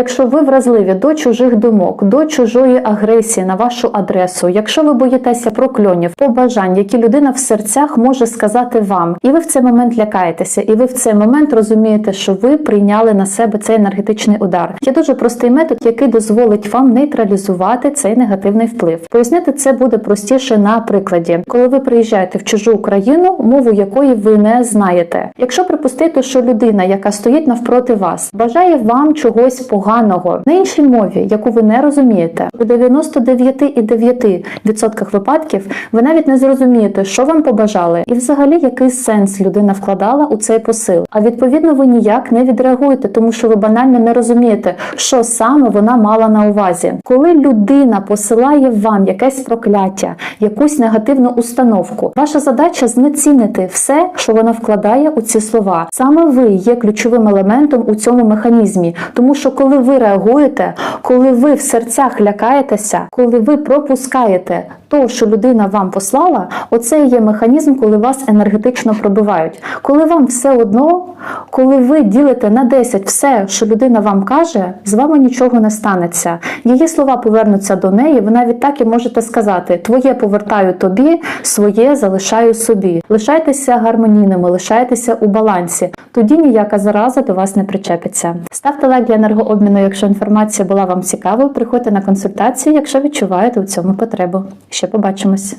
Якщо ви вразливі до чужих думок, до чужої агресії на вашу адресу, якщо ви боїтеся прокльонів, побажань, які людина в серцях може сказати вам, і ви в цей момент лякаєтеся, і ви в цей момент розумієте, що ви прийняли на себе цей енергетичний удар. Є дуже простий метод, який дозволить вам нейтралізувати цей негативний вплив. Пояснити це буде простіше на прикладі, коли ви приїжджаєте в чужу країну, мову якої ви не знаєте. Якщо припустити, що людина, яка стоїть навпроти вас, бажає вам чогось поганого на іншій мові, яку ви не розумієте, у 99,9% випадків ви навіть не зрозумієте, що вам побажали, і взагалі який сенс людина вкладала у цей посил. А відповідно ви ніяк не відреагуєте, тому що ви банально не розумієте, що саме вона мала на увазі. Коли людина посилає вам якесь прокляття, якусь негативну установку, ваша задача знецінити все, що вона вкладає у ці слова. Саме ви є ключовим елементом у цьому механізмі, тому що коли ви реагуєте, коли ви в серцях лякаєтеся, коли ви пропускаєте то, що людина вам послала, оце є механізм, коли вас енергетично пробивають. Коли вам все одно, коли ви ділите на 10 все, що людина вам каже, з вами нічого не станеться. Її слова повернуться до неї. Ви навіть так і можете сказати: Твоє повертаю тобі, своє залишаю собі. Лишайтеся гармонійними, лишайтеся у балансі. Тоді ніяка зараза до вас не причепиться. Ставте лайк для енергообміну, якщо інформація була вам цікавою. Приходьте на консультацію, якщо відчуваєте у цьому потребу. Ще побачимось.